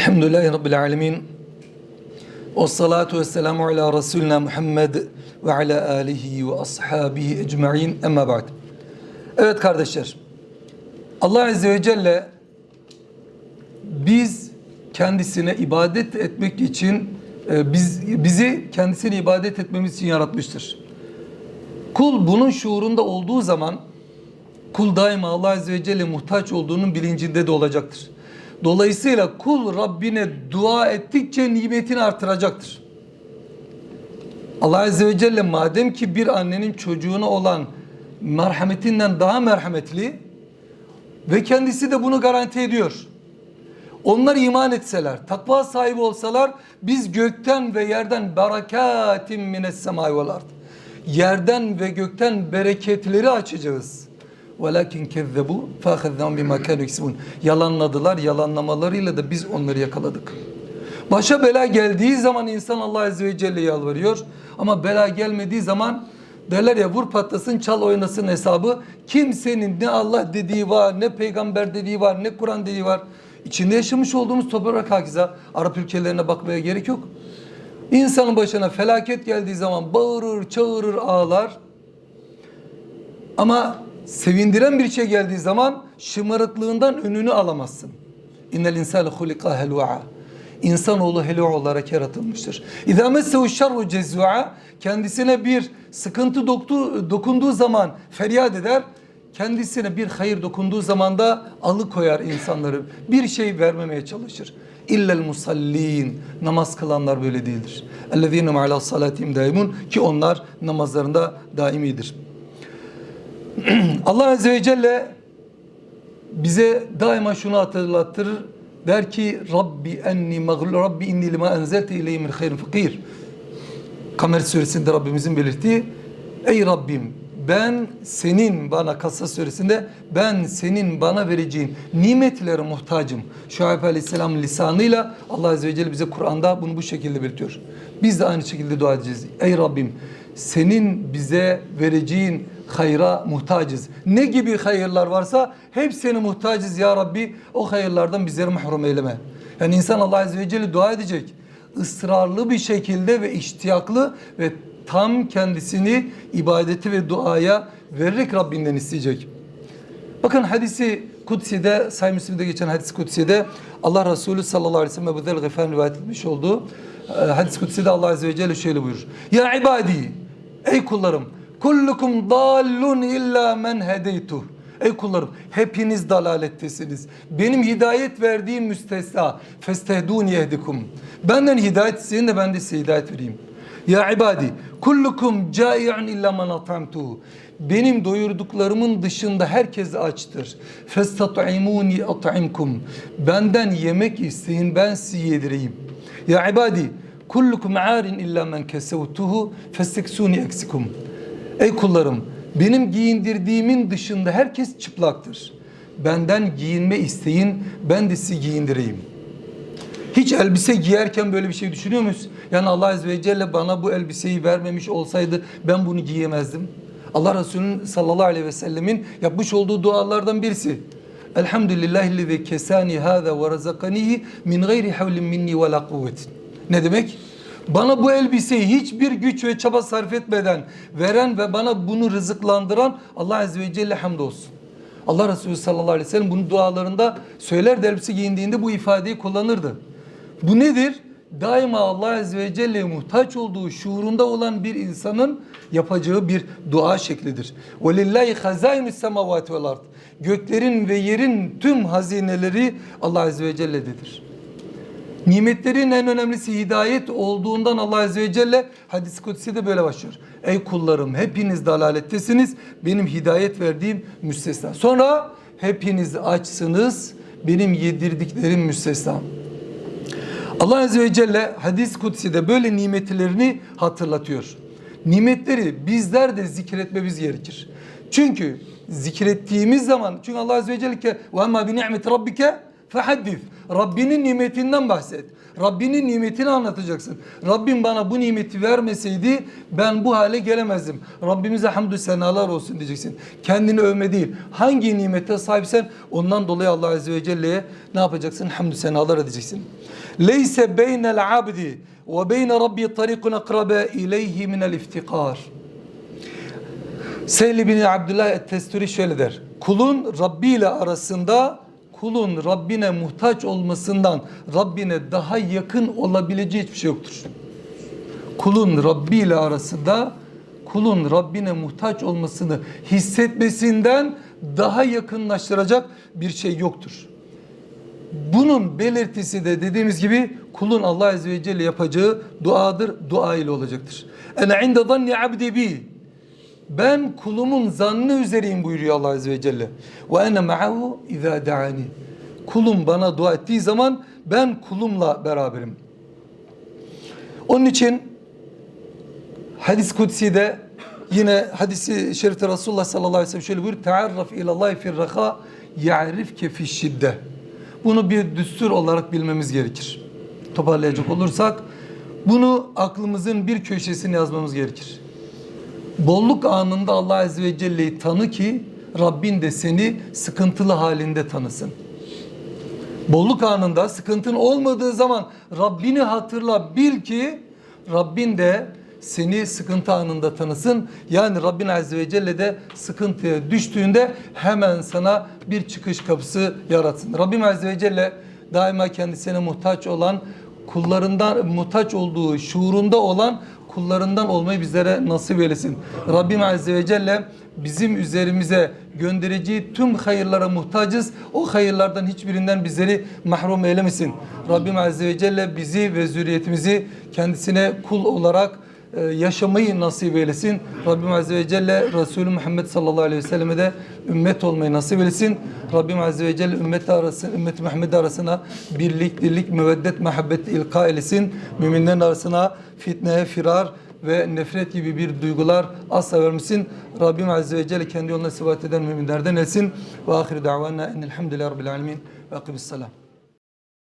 Elhamdülillahi Rabbil Alemin. Ve salatu ve selamu ala Resulina Muhammed ve ala alihi ve ashabihi ecma'in. Emma ba'd. Evet kardeşler. Allah Azze ve Celle biz kendisine ibadet etmek için e, biz bizi kendisine ibadet etmemiz için yaratmıştır. Kul bunun şuurunda olduğu zaman kul daima Allah Azze ve Celle muhtaç olduğunun bilincinde de olacaktır. Dolayısıyla kul Rabbine dua ettikçe nimetini artıracaktır. Allah Azze ve Celle madem ki bir annenin çocuğuna olan merhametinden daha merhametli ve kendisi de bunu garanti ediyor. Onlar iman etseler, takva sahibi olsalar biz gökten ve yerden berekatim mines ard. Yerden ve gökten bereketleri açacağız. Velakin kezzebu fâkhednâhum bimâ kânû yeksibûn. Yalanladılar, yalanlamalarıyla da biz onları yakaladık. Başa bela geldiği zaman insan Allah Azze ve Celle yalvarıyor. Ama bela gelmediği zaman derler ya vur patlasın çal oynasın hesabı. Kimsenin ne Allah dediği var, ne peygamber dediği var, ne Kur'an dediği var. İçinde yaşamış olduğumuz toprak hakiza Arap ülkelerine bakmaya gerek yok. İnsanın başına felaket geldiği zaman bağırır, çağırır, ağlar. Ama sevindiren bir şey geldiği zaman şımarıklığından önünü alamazsın. İnnel insane hulika helva'a. İnsanoğlu helva olarak yaratılmıştır. İzâ messehu şerru cezva'a kendisine bir sıkıntı doktu, dokunduğu zaman feryat eder. Kendisine bir hayır dokunduğu zaman da alıkoyar insanları. Bir şey vermemeye çalışır. İllel musallin. Namaz kılanlar böyle değildir. Ellezîne ma'alâ salâtim daimun ki onlar namazlarında daimidir. Allah Azze ve Celle bize daima şunu hatırlattırır. Der ki Rabbi enni mağlul Rabbi inni lima enzelte ileyhi min hayrin fakir. Kamer suresinde Rabbimizin belirttiği Ey Rabbim ben senin bana Kassa suresinde ben senin bana vereceğin nimetlere muhtacım. Şuayb Aleyhisselam lisanıyla Allah Azze ve Celle bize Kur'an'da bunu bu şekilde belirtiyor. Biz de aynı şekilde dua edeceğiz. Ey Rabbim senin bize vereceğin hayra muhtacız. Ne gibi hayırlar varsa hepsine muhtacız ya Rabbi. O hayırlardan bizleri mahrum eyleme. Yani insan Allah Azze ve Celle dua edecek. ısrarlı bir şekilde ve iştiyaklı ve tam kendisini ibadeti ve duaya vererek Rabbinden isteyecek. Bakın hadisi Kutsi'de, Sayın Müslim'de geçen hadis Kutsi'de Allah Resulü sallallahu aleyhi ve sellem Ebu Zer Gıfan rivayet etmiş olduğu e, hadis Kutsi'de Allah Azze ve Celle şöyle buyurur. Ya ibadi, ey kullarım, kullukum dallun illa men hedeytuh. Ey kullarım hepiniz dalalettesiniz. Benim hidayet verdiğim müstesna. Festehduni yehdikum. Benden hidayet isteyin de ben de size hidayet vereyim. Ya ibadi kullukum cai'un illa men at'amtuhu. Benim doyurduklarımın dışında herkes açtır. Festat'imuni at'imkum. Benden yemek isteyin ben sizi yedireyim. Ya ibadi kullukum arin illa men kesevtuhu festeksuni eksikum. Ey kullarım benim giyindirdiğimin dışında herkes çıplaktır. Benden giyinme isteyin ben de sizi giyindireyim. Hiç elbise giyerken böyle bir şey düşünüyor muyuz? Yani Allah Azze ve Celle bana bu elbiseyi vermemiş olsaydı ben bunu giyemezdim. Allah Resulü'nün sallallahu aleyhi ve sellemin yapmış olduğu dualardan birisi. Elhamdülillahillezî kesani hâzâ ve razakanihi min gayri havlin minni ve la kuvvetin. Ne demek? Bana bu elbiseyi hiçbir güç ve çaba sarf etmeden veren ve bana bunu rızıklandıran Allah Azze ve Celle hamdolsun. Allah Resulü sallallahu aleyhi ve sellem bunu dualarında söyler elbise giyindiğinde bu ifadeyi kullanırdı. Bu nedir? Daima Allah Azze ve Celle'ye muhtaç olduğu şuurunda olan bir insanın yapacağı bir dua şeklidir. وَلِلَّهِ خَزَائِنُ السَّمَوَاتِ وَالْاَرْضِ Göklerin ve yerin tüm hazineleri Allah Azze ve Celle'dedir. Nimetlerin en önemlisi hidayet olduğundan Allah Azze ve Celle hadis-i kutsi de böyle başlıyor. Ey kullarım hepiniz dalalettesiniz. Benim hidayet verdiğim müstesna. Sonra hepiniz açsınız. Benim yedirdiklerim müstesna. Allah Azze ve Celle hadis kutsi'de böyle nimetlerini hatırlatıyor. Nimetleri bizler de zikretmemiz gerekir. Çünkü zikrettiğimiz zaman çünkü Allah Azze ve Celle ki ve emma bi ni'meti rabbike Fehaddis. Rabbinin nimetinden bahset. Rabbinin nimetini anlatacaksın. Rabbim bana bu nimeti vermeseydi ben bu hale gelemezdim. Rabbimize hamdü senalar olsun diyeceksin. Kendini övme değil. Hangi nimete sahipsen ondan dolayı Allah Azze ve Celle'ye ne yapacaksın? Hamdü senalar edeceksin. Leyse beynel abdi ve beyne rabbi tarikun akrabe ileyhi minel iftikar. Seyyid bin Abdullah et-Testuri şöyle der. Kulun Rabbi ile arasında kulun Rabbine muhtaç olmasından Rabbine daha yakın olabileceği hiçbir şey yoktur. Kulun Rabbi ile arasında kulun Rabbine muhtaç olmasını hissetmesinden daha yakınlaştıracak bir şey yoktur. Bunun belirtisi de dediğimiz gibi kulun Allah Azze ve Celle yapacağı duadır, dua ile olacaktır. Ene inde zanni abdi bi. Ben kulumun zannı üzereyim buyuruyor Allah Azze ve Celle. Ve ene ma'ahu izâ da'ani. Kulum bana dua ettiği zaman ben kulumla beraberim. Onun için hadis kutsi'de yine hadisi şerifte Resulullah sallallahu aleyhi ve sellem şöyle buyuruyor. Tearraf ilallahi fir raka ya'rifke fi şidde. Bunu bir düstur olarak bilmemiz gerekir. Toparlayacak olursak bunu aklımızın bir köşesine yazmamız gerekir. Bolluk anında Allah Azze ve Celle'yi tanı ki Rabbin de seni sıkıntılı halinde tanısın. Bolluk anında sıkıntın olmadığı zaman Rabbini hatırla bil ki Rabbin de seni sıkıntı anında tanısın. Yani Rabbin Azze ve Celle de sıkıntıya düştüğünde hemen sana bir çıkış kapısı yaratsın. Rabbim Azze ve Celle daima kendisine muhtaç olan kullarından muhtaç olduğu şuurunda olan kullarından olmayı bizlere nasip eylesin. Rabbim Azze ve Celle bizim üzerimize göndereceği tüm hayırlara muhtacız. O hayırlardan hiçbirinden bizleri mahrum eylemesin. Rabbim Azze ve Celle bizi ve zürriyetimizi kendisine kul olarak yaşamayı nasip eylesin. Rabbim Azze ve Celle Resulü Muhammed sallallahu aleyhi ve selleme de ümmet olmayı nasip eylesin. Rabbim Azze ve Celle ümmeti arasına, ümmeti Muhammed arasına birlik, dirlik, müveddet, muhabbet ilka eylesin. Müminlerin arasına fitneye firar ve nefret gibi bir duygular asla vermesin. Rabbim Azze ve Celle kendi yoluna sebat eden müminlerden etsin. Ve ahiru davana enelhamdülillahi rabbil alemin ve akimissalam.